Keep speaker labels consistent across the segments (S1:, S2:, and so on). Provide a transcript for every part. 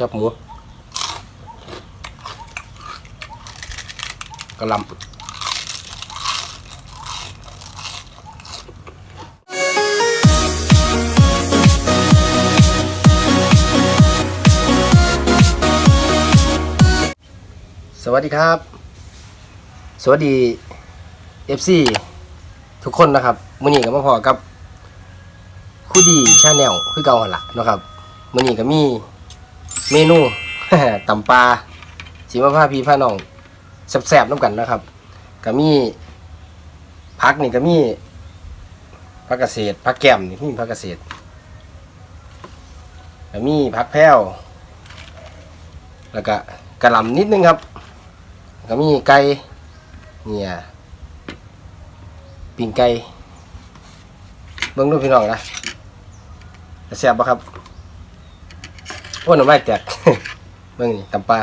S1: จับหมูกระลำสวัสดีครับ สวัสดี FC ทุกคนนะครับมือนี้ก็มาพอกับคู่ดีชาแนลคือเก่าหันละนะครับมือนี้ก็มี เมนู ตำปลาสีมาพาพี่พาน้องแซ่บๆน้ำกันนะครับก็มีผักนี่ก็มีผักเกษตรผักแก้มนี่มีผักเกษตรก็มีผักแพ้วแล้วก็กระหล่ำนิดนึงครับ ก็มีไก่เนี่ยปิ่งไก่เบิ่งดูพี่น้องนะแซ่บปะครับ โอ้หน่อไม้แตก เบิ่งนี่ตำปลา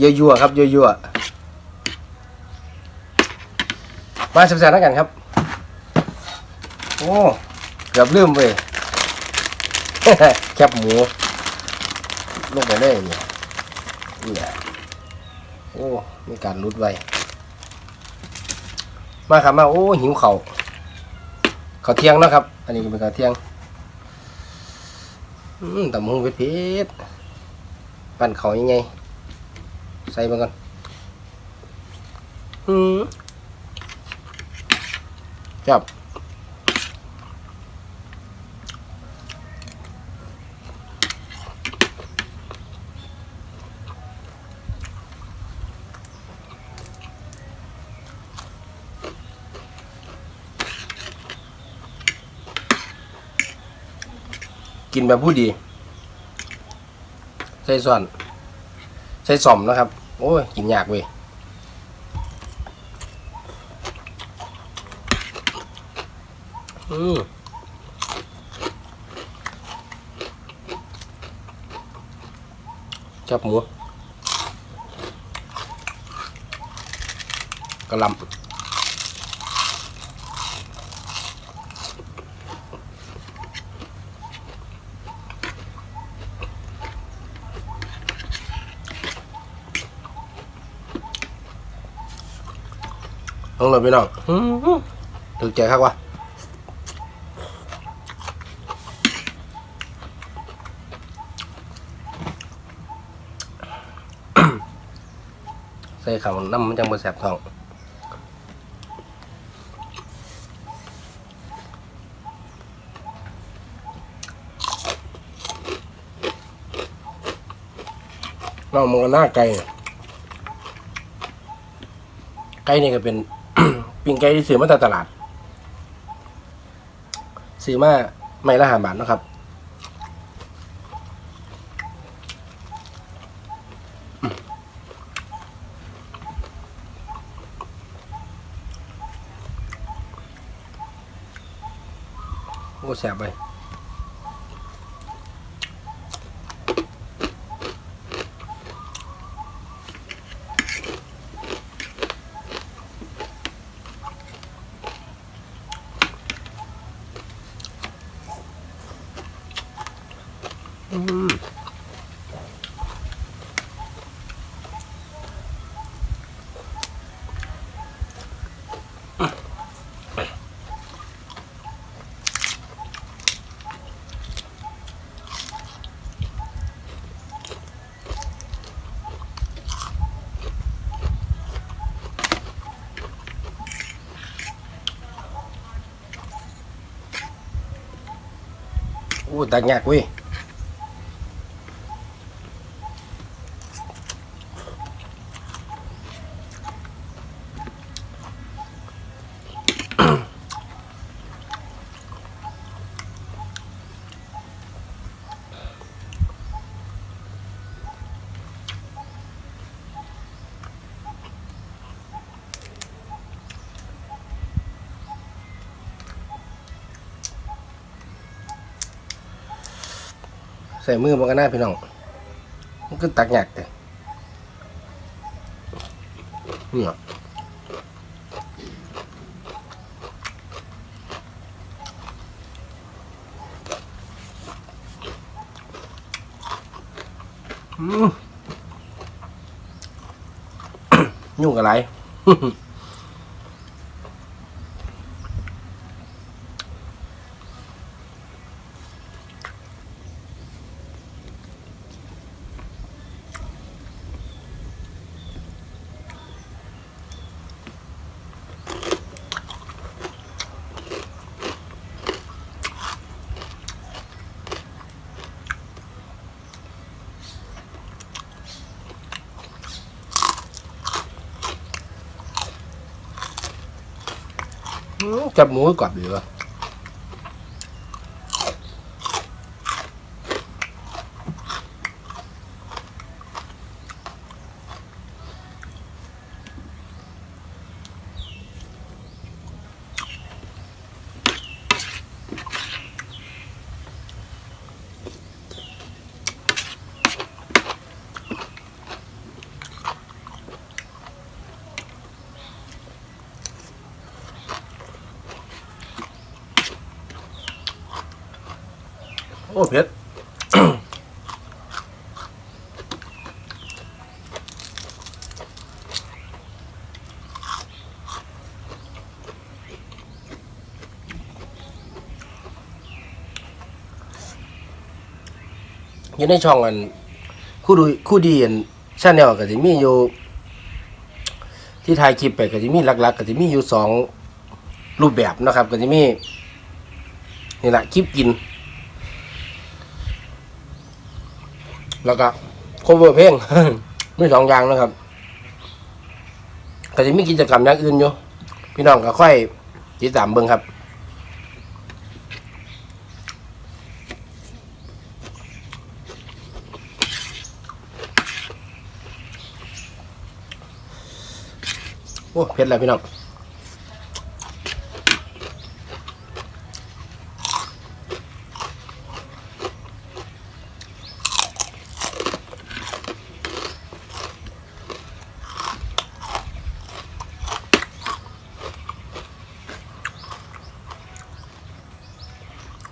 S1: ยั่วๆครับยั่วๆมาแซ่บๆแล้วกันครับ โอ้เกือบลืมไปแคบหมูลงไปเลยเนี่ยนี่แหละโอ้ มีการรุดไว้ มาครับมา โอ้ หิวเขา่าเขาเที่ยงนะครับ อันนี้เป็นเขาเที่ยง ตำหงเพชรปั่นเขายังไงใส่มาก่อนอืมจับ แบบผู้ดี ใส่ส่วน ใส่สอมนะครับ โอ้ย กินยากเว้ยอืมจับหมูกระลำ ลงเลยพี่น้องถือหือถูกใจครับวะใส่ข้าวน้ำมันจังบ่แสบท้องเรามองกันหน้าไก่ไก่นี่ก็เป็น ปิ้งไก่ที่ซื้อมาจากตลาดซื้อมาไม่ละหาบาทนะครับโอ้แสบไป โอ้ตักยากเว้ย ส่มือมันก็น่าพี่น้อง มันก็ตักหยักแต่นี่เหรออืมยุ่งอะไร จับหมูกรอบดีวะ อ้เผ็ดอยู่ในช่องอันคู่ดูคู่ดีอันชาแนลก็จะมีอยู่ ที่ถ่ายคลิปไปก็จะมีหลักๆก็จะมีอยู่สองรูปแบบนะครับ ก็จะมีนี่แหละคลิปกิน แล้วก็ cover เพลง มีสองอย่างนะครับก็จะมีกิจกรรมอย่างอื่นอยู่ พี่น้องก็ค่อยติดตามเบิ่งครับ โอ้เผ็ดแล้วพี่น้อง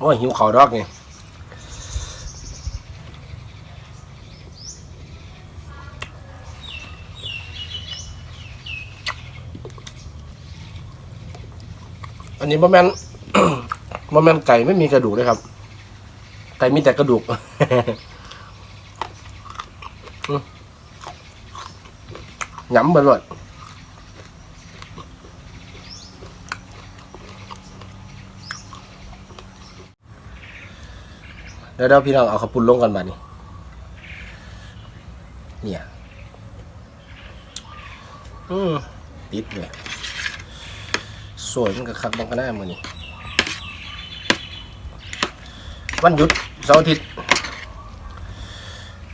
S1: โอ้ยหิวข้าดอกนี่อันนี้บ่แมนบ่แมนไก่ไม่มีกระดูกเลยครับ ไก่มีแต่กระดูกหยำไปเล เดี๋ยวเดี๋ยวพี่น้องเอาข้าวปุ้นลงกันมานี่เนี่ยอืมติดเลยสวยมันก็คักบังกันหน้ามือนี่วันหยุดเสาร์อาทิตย์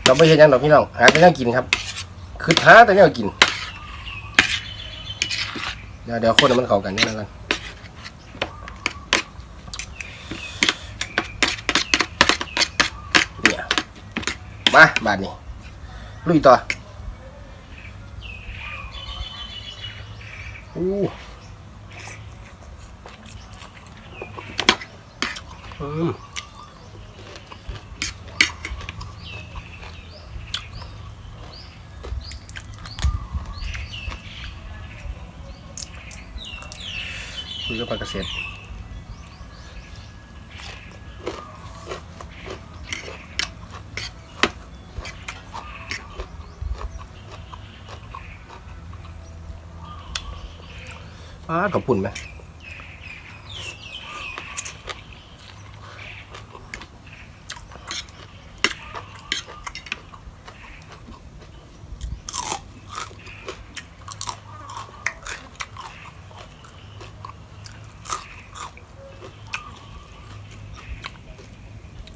S1: เราไม่เห็นยังดอกพี่น้องหาแต่ยังกินครับ คือหาแต่ยังกิน เดี๋ยวเดี๋ยวคนให้มันเข้ากันนี่แล้วกัน เนี่ย มาบาทนี้ลุยต่ออู้อืมคุยกับปลากระเซ็ด อ้าขอบคุณไหม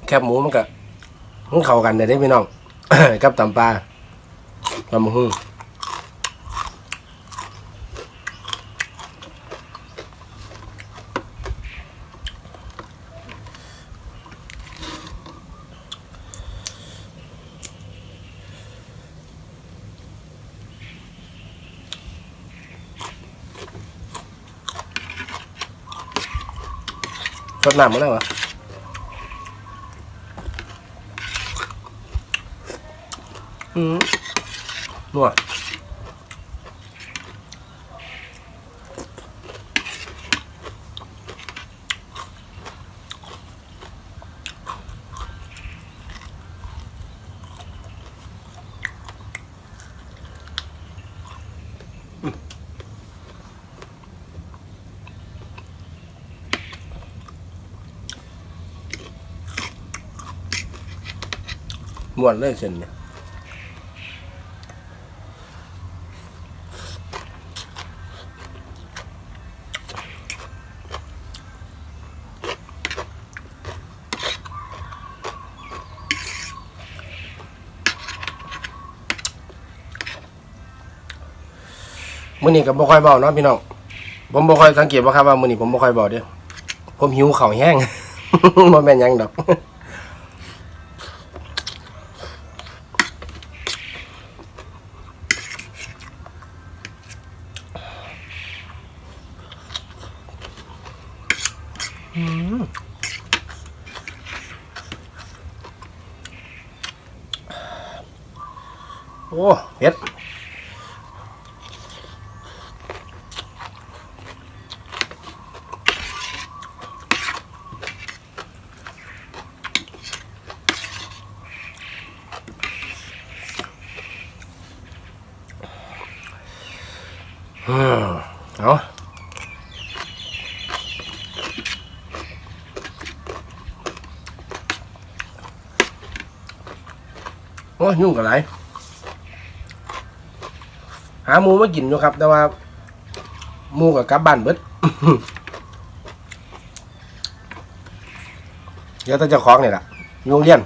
S1: แคบหมูมันก็มันเข้ากันได้เด้พี่น้อง กับตำปลาตำหุ้ง น้ำมาแล้ววะอืมนัว ม่วนเลยเส้นเนี่ยมื้อนี้ก็บ่ค่อยเบาเนาะพี่น้องผมบ่ค่อยสังเกตว่าครับว่ามื้อนี้ผมบ่ค่อยเบาเด้อผมหิวข้าวแห้งบ่แม่นหยังดอก โอ้เผ็ดอืมเอา โอ้ยุ่งกับไรหาหมูมากินอยู่ครับ แต่ว่าหมูกับกลับบ้านเบิดเดี๋ยวต้องเจ้าของนี่แหละโรงเรียน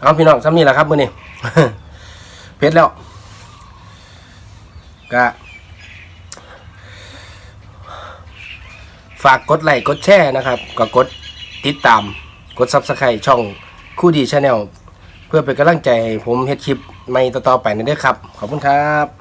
S1: เอาพี่น้องซ้ำนี่แหละครับมื้อนี้เพชรแล้วก็ฝากกดไลค์กดแชร์นะครับ ก็กดติดตามกดซับสไครต์ช่องคู่ดีชาแนลเพื่อเป็นกำลังใจให้ผมเฮ็ดคลิปใหม่ต่อๆไปนั่นเด้อครับ ขอบคุณครับ